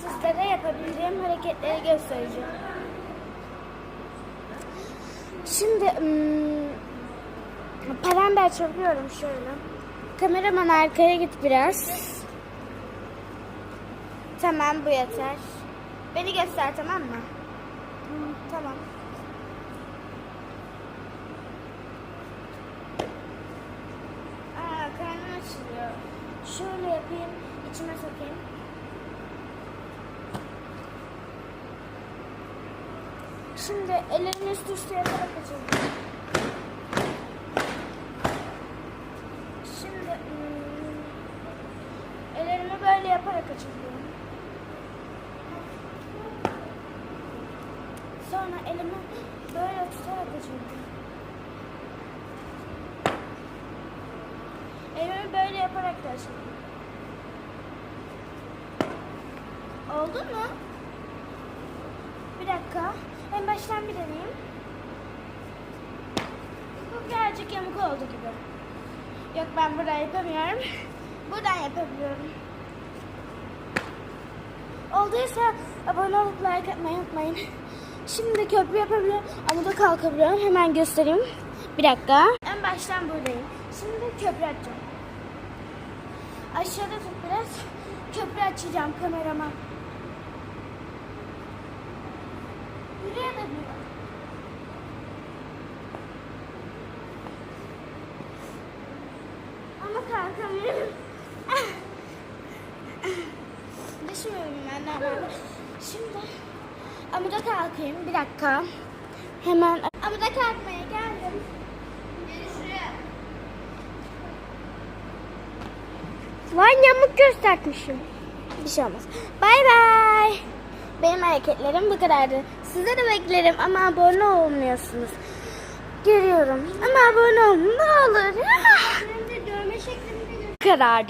sizlere yapabileceğim hareketleri göstereceğim. Şimdi ım, param da açabiliyorum şöyle. Kameraman arkaya git biraz. Tamam bu yeter. Beni göster tamam mı? Hı, tamam. Aa karnım açılıyor. Şöyle yapayım, içime sokayım. Şimdi ellerimi üst üste yaparak açıyorum. Şimdi hmm, ellerimi böyle yaparak açıyorum. Sonra elimi böyle tutarak açıyorum. Elimi böyle yaparak da açıyorum. Oldu mu? Bir dakika. En baştan bir deneyeyim. Bu birazcık yamuk oldu gibi. Yok ben buradan yapamıyorum. Buradan yapabiliyorum. Olduysa abone olup like atmayı unutmayın. Şimdi köprü yapabiliyorum ama da kalkabiliyorum. Hemen göstereyim. Bir dakika. En baştan buradayım. Şimdi köprü açacağım. Aşağıda tut biraz. Köprü açacağım kameraman. Düşmüyorum ben normalde. Şimdi amuda kalkayım. Bir dakika. Hemen amuda kalkmaya geldim. Lan yamuk göstermişim. Bir şey olmaz. Bay bay. Benim hareketlerim bu kadardı. Size de beklerim ama abone olmuyorsunuz. Görüyorum. Ama abone olun ne olur. Hem de dövme şeklinde Bu kadardı.